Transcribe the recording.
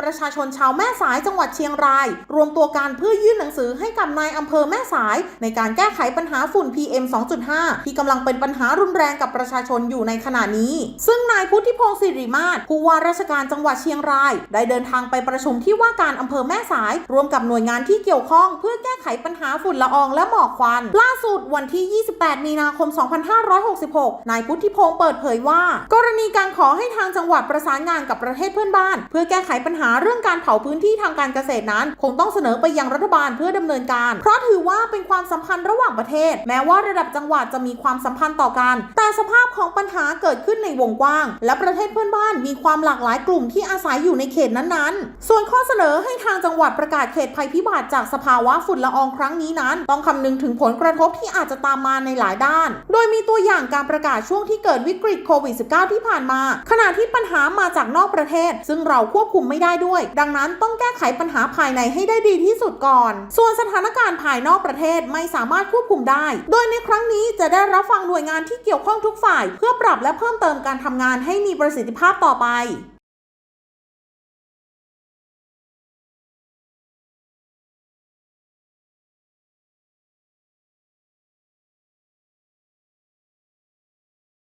ประชาชนชาวแม่สายจังหวัดเชียงราย รวมตัวกันเพื่อยื่นหนังสือให้กับนายอำเภอแม่สาย ในการแก้ไขปัญหาฝุ่น PM 2.5 ที่กำลังเป็นปัญหารุนแรงกับประชาชนอยู่ในขณะนี้ ซึ่งนายพุทธิพงศ์สิริมาศผู้ว่าราชการจังหวัดเชียงราย ได้เดินทางไปประชุมที่ว่าการอำเภอแม่สายรวมกับหน่วยงานที่เกี่ยวข้อง เพื่อแก้ไขปัญหาฝุ่นละอองและหมอกควัน ล่าสุดวันที่ 28 มีนาคม 2566 นายพุทธิพงศ์เปิดเผยว่า กรณีการขอให้ทางจังหวัดประสานงานกับประเทศเพื่อนบ้าน เพื่อแก้ไขปัญหาาเรื่องการเผาพื้นที่ทางการเกษตรนั้น คงต้องเสนอไปยังรัฐบาลเพื่อดำเนินการ เพราะถือว่าเป็นความสัมพันธ์ระหว่างประเทศ แม้ว่าระดับจังหวัดจะมีความสัมพันธ์ต่อกัน แต่สภาพของปัญหาเกิดขึ้นในวงกว้าง และประเทศเพื่อนบ้านมีความหลากหลายกลุ่มที่อาศัยอยู่ในเขตนั้นๆ ส่วนข้อเสนอให้ทางจังหวัดประกาศเขตภัยพิบัติจากสภาวะฝุ่นละอองครั้งนี้นั้น ต้องคำนึงถึงผลกระทบที่อาจจะตามมาในหลายด้าน โดยมีตัวอย่างการประกาศช่วงที่เกิดวิกฤตโควิด -19 ที่ผ่านมา ขณะที่ปัญหามาจากนอกประเทศ ซึ่งเราควบคุมไม่ได้ด้วย ดังนั้นต้องแก้ไขปัญหาภายในให้ได้ดีที่สุดก่อน ส่วนสถานการณ์ภายนอกประเทศไม่สามารถควบคุมได้ โดยในครั้งนี้จะได้รับฟังหน่วยงานที่เกี่ยวข้องทุกฝ่าย เพื่อปรับและเพิ่มเติมการทำงานให้มีประสิทธิภาพต่อไป